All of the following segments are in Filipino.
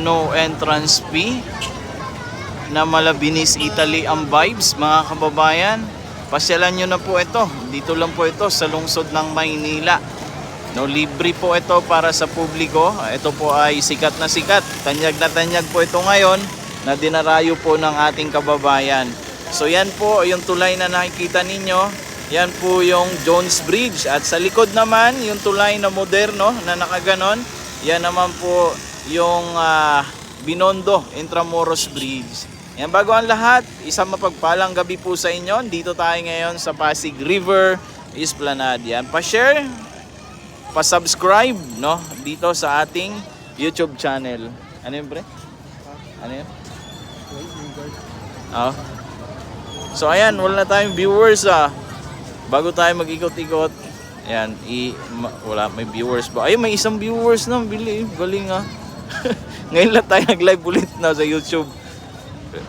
no entrance fee na Malabinis Italy ang vibes mga kababayan. Pasyalan nyo na po ito. Dito lang po ito sa lungsod ng Maynila. No, libre po ito para sa publiko. Ito po ay sikat na sikat. Tanyag na tanyag po ito ngayon na dinarayo po ng ating kababayan. So yan po yung tulay na nakikita ninyo. Yan po yung Jones Bridge. At sa likod naman, yung tulay na moderno na nakaganon. Yan naman po yung ah, Binondo Intramuros Bridge. Yan bago ang lahat, isang mapagpalang gabi po sa inyo. Dito tayo ngayon sa Pasig River Esplanade. Yan, pa-share, pa-subscribe no dito sa ating YouTube channel. Ano yun, pre? Ano yun? Oh. So ayan, wala na tayong viewers ah. Bago tayo mag-ikot-ikot, ayan, i ma- wala may viewers ba? Ay, may isang viewers na, bili, galing ah. Ngayon lang tayo nag-live ulit na sa YouTube.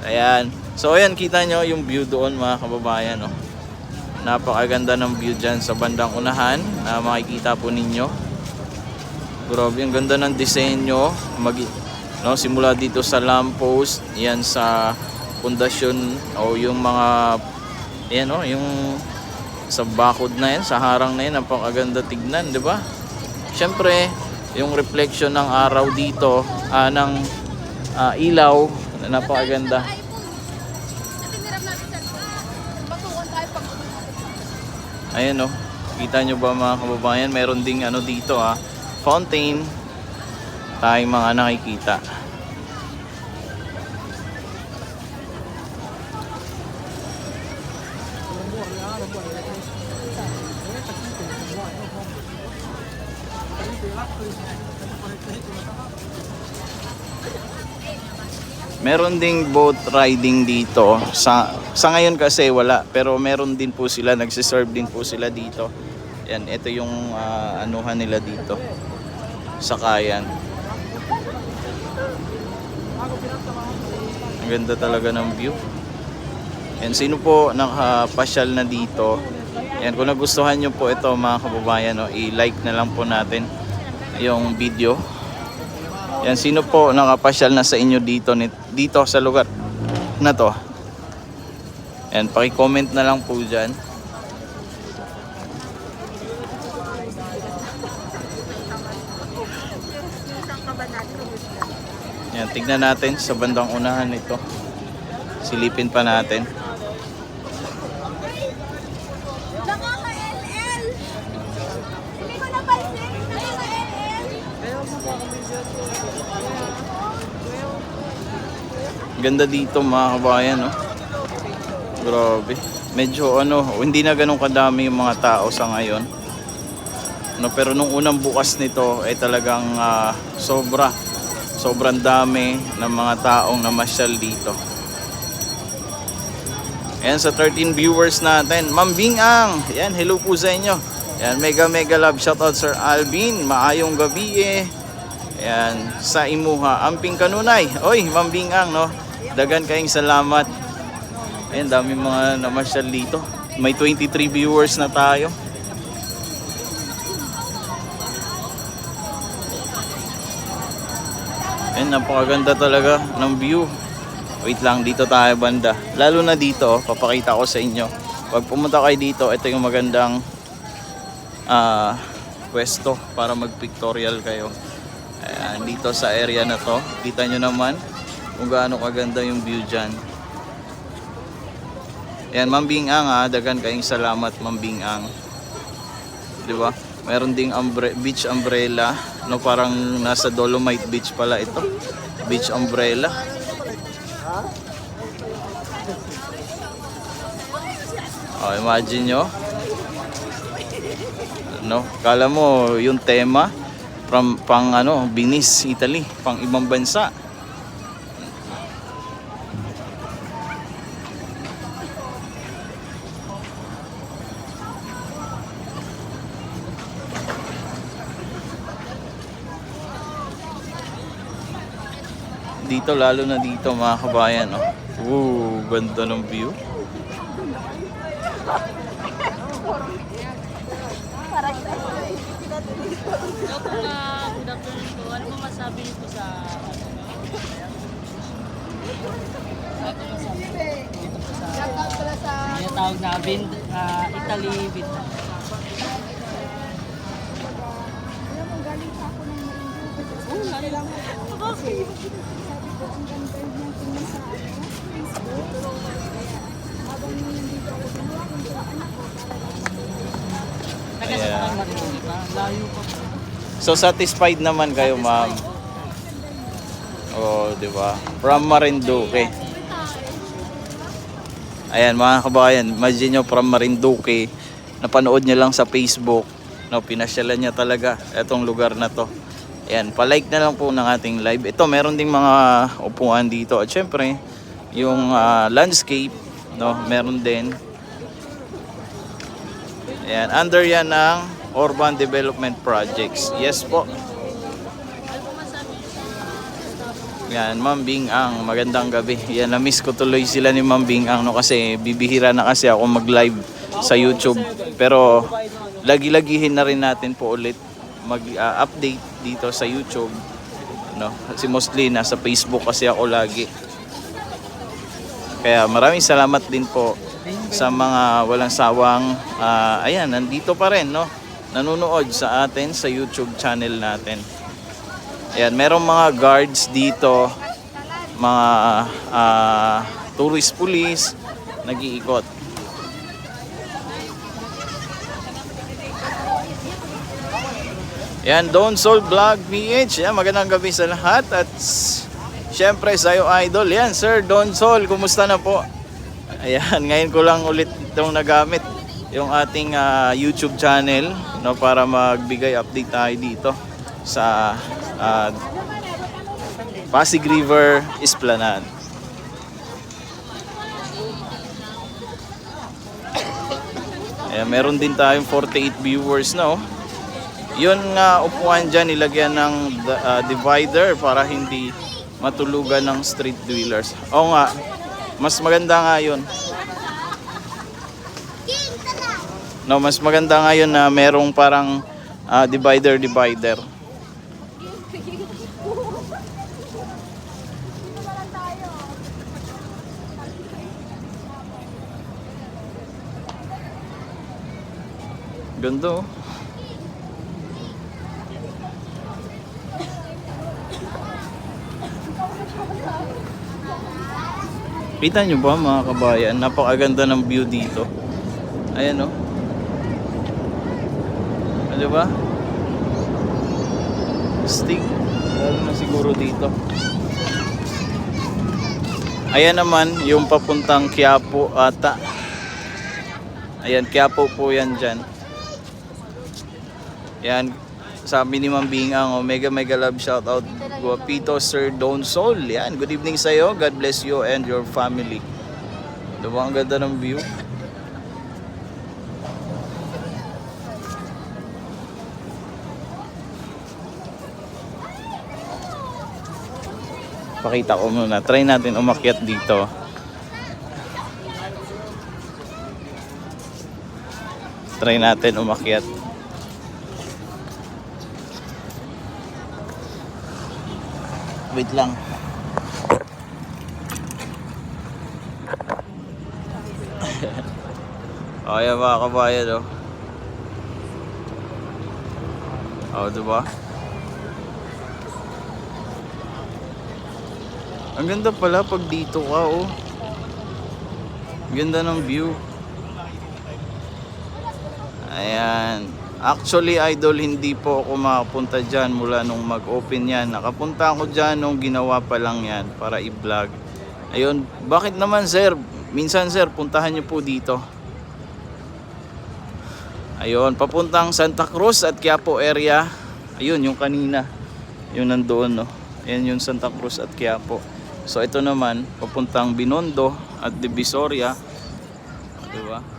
Ayan. So ayan, kita nyo yung view doon mga kababayan. No? Napakaganda ng view dyan sa bandang unahan na makikita po ninyo. Grabe, ang ganda ng disenyo. Mag, no, simula dito sa lamppost, yan sa pundasyon o yung mga yan no, yung sa bakod na yan, sa harang na yan, napakaganda tignan, di ba? Siyempre, yung reflection ng araw dito, ah, ng ah, ilaw, napakaganda. Ayan no, kita nyo ba mga kababayan, meron ding ano dito ah, fountain, tayong mga nakikita. Meron ding boat riding dito. Sa sa ngayon kasi wala, pero meron din po sila, nagsiserve din po sila dito. Yan, ito yung ah, anuhan nila dito. Sakayan. Ang ganda talaga ng view. Yan, sino po nakapasyal na dito? Yan, kung nagustuhan nyo po ito mga kababayan, no, i-like na lang po natin yung video. Yan, sino po nakapasyal na sa inyo dito, dito sa lugar na to? Yan, paki-comment na lang po dyan. Yan, tignan natin sa bandang unahan nito. Silipin pa natin. Nakaka-LL! Hindi ko napansin. Nakaka-LL! Ganda dito mga kabayan, no? Grabe. Medyo ano, hindi na ganun kadami yung mga tao sa ngayon. No, pero nung unang bukas nito ay talagang ah, sobra. Sobrang dami ng mga taong namasyal dito. Ayan sa 13 viewers natin. Ma'am Bing Ang. Ayan, hello po sa inyo. Ayan, mega mega love shoutout Sir Alvin. Maayong gabi eh. Ayan, sa imuha. Amping kanunay. Oy, Ma'am Bing Ang, no? Dagan kayong salamat. Ayan, dami mga namasyal dito. May 23 viewers na tayo. Ayan, napakaganda talaga ng view. Wait lang, dito tayo banda. Lalo na dito, papakita ko sa inyo. Pag pumunta kayo dito, ito yung magandang ah pwesto para mag-pictorial kayo. Ayan, dito sa area na to. Kita nyo naman kung gaano kaganda yung view dyan. Ayan, Ma'am Bing Ang ha. Dagan kayong salamat, Ma'am Bing Ang. Di ba? Meron ding umbre- beach umbrella. No, parang nasa Dolomite Beach pala ito. Beach umbrella. Oh, imagine nyo. No, kala mo yung tema from pang ano, Venice, Italy, pang ibang bansa. Dito lalo na dito mga kabayan, no. Ooh, ganda ng view. Good afternoon po. Ano masabi niyo po sa ano, Shoutout pala sa... Yung tawag na Vind, ah, Italy Vind. Alam mo, galing pa ako ng Marinduque. Oo, lang ako. Sabi ko, ang ganda niyang tingnan sa ano, Facebook. Kaya, habang nandito ako, ginawa ko sa anak ko. Taga sa Yeah. Marinduque pa. Layo pa po. So satisfied naman kayo, ma'am. Oh, di ba? From Marinduque. Ayan mga kabayan, imagine nyo from Marinduque, napanood nyo lang sa Facebook, no, pinasyalan niya talaga itong lugar na to. Ayan, palike na lang po ng ating live. Ito, meron ding mga upuan dito. At syempre, yung ah, landscape, no, meron din. Ayan, under yan ng Urban Development Projects. Yes po. Yan, Ma'am Bing Ang, magandang gabi. Yan, na-miss ko tuloy sila ni Ma'am Bing no, kasi bibihira na kasi ako mag-live sa YouTube. Pero lagi-lagihin na rin natin po ulit mag-update dito sa YouTube. No? Kasi mostly nasa Facebook kasi ako lagi. Kaya maraming salamat din po sa mga walang sawang ah, ayan, nandito pa rin, no? Nanonood sa atin sa YouTube channel natin. Ayan, merong mga guards dito, mga ah, tourist police, nag-iikot. Yan, Don Soul Vlog PH. Yan, magandang gabi sa lahat. At syempre, sa'yo idol. Yan, Sir Don Sol, kumusta na po? Ayan, ngayon ko lang ulit itong nagamit yung ating ah, YouTube channel no, para magbigay update tayo dito sa ah, Pasig River Esplanade. Ayan, meron din tayong 48 viewers na oh. Yun nga upuan dyan, nilagyan ng ah, divider para hindi matulugan ng street dwellers. Oo nga, mas maganda nga yun. No, mas maganda nga yun na merong parang ah, divider Ganda oh. Kita nyo ba mga kabayan? Napakaganda ng view dito. Ayan oh. Ano ba? Stick. Lalo na siguro dito. Ayan naman yung papuntang Quiapo ata. Ayan, Quiapo po yan dyan. Yan, sabi ni Ma'am Bing ang mega mega love shoutout Guapito Sir Don Sol. Yan, good evening sa iyo. God bless you and your family. Diba ang ganda ng view? Pakita ko muna. Try natin umakyat dito. Try natin umakyat. Wait lang. o, yan mga kabayan, oh. O, diba? Ang ganda pala pag dito ka, oh. Ganda ng view. Ayan. Actually, idol, hindi po ako makapunta dyan mula nung mag-open yan. Nakapunta ako dyan nung ginawa pa lang yan para i-vlog. Ayun, bakit naman sir? Minsan sir, puntahan niyo po dito. Ayun, papuntang Santa Cruz at Quiapo area. Ayun, yung kanina. Yung nandoon, no? Ayan yung Santa Cruz at Quiapo. So ito naman, papuntang Binondo at Divisoria. Diba?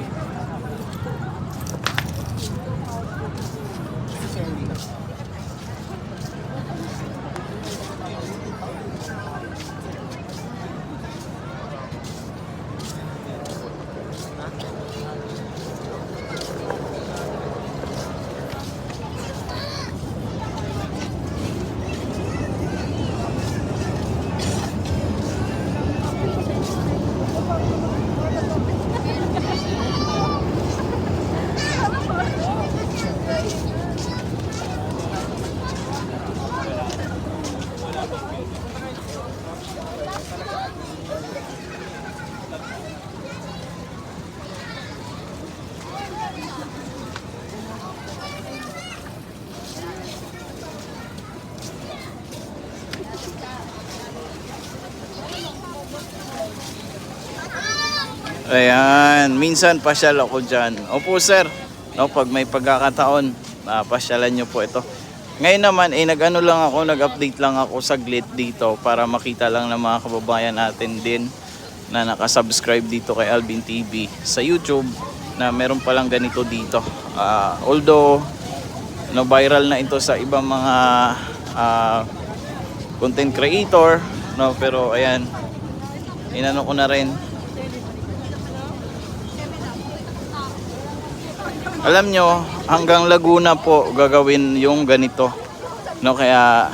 Ayan, minsan pasyal ako dyan. Opo sir, no, pag may pagkakataon, uh, pasyalan nyo po ito. Ngayon naman, eh, nag-ano lang ako, nag-update lang ako saglit dito para makita lang ng mga kababayan natin din na nakasubscribe dito kay Alvin TV sa YouTube na meron palang ganito dito. Ah, although, no, viral na ito sa ibang mga ah, content creator, no, pero ayan, inano ko na rin Alam nyo, hanggang Laguna po gagawin yung ganito. No, kaya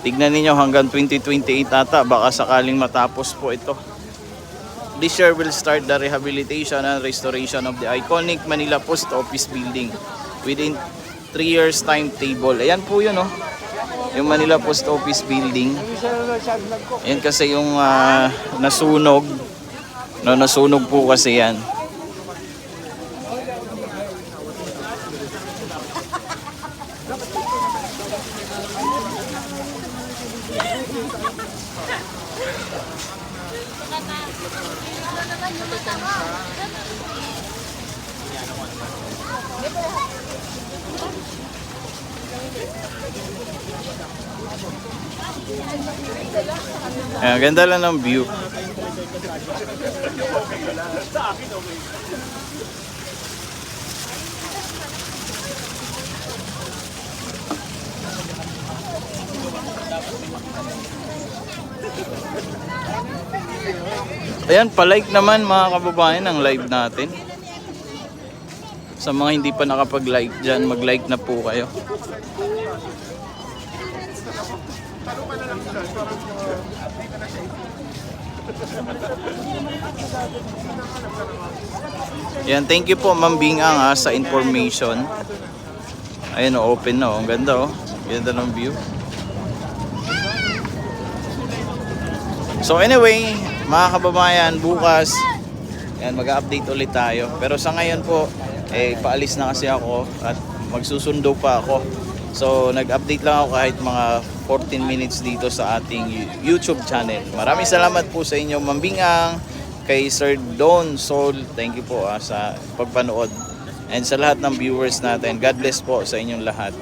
tignan ninyo hanggang 2028 ata baka sakaling matapos po ito. This year will start the rehabilitation and restoration of the iconic Manila Post Office building within 3 years timetable. Ayan po yun, no? Yung Manila Post Office building. Ayan kasi yung ah, nasunog. No, nasunog po kasi yan. Ayan, ganda lang ng view. Ayan, palike naman mga kababayan ang live natin. Sa mga hindi pa nakapag-like dyan, mag-like na po kayo. Yan, thank you po Ma'am Bingang ha, sa information. Ayun, oh, open na. oh. Ang ganda oh. Ganda ng view. So anyway, mga kababayan, bukas yan, mag-update ulit tayo. Pero sa ngayon po, eh, paalis na kasi ako at magsusundo pa ako. So, nag-update lang ako kahit mga 14 minutes dito sa ating YouTube channel. Maraming salamat po sa inyo, Mambingang, kay Sir Don Sol. Thank you po ah, sa pagpanood. And sa lahat ng viewers natin, God bless po sa inyong lahat.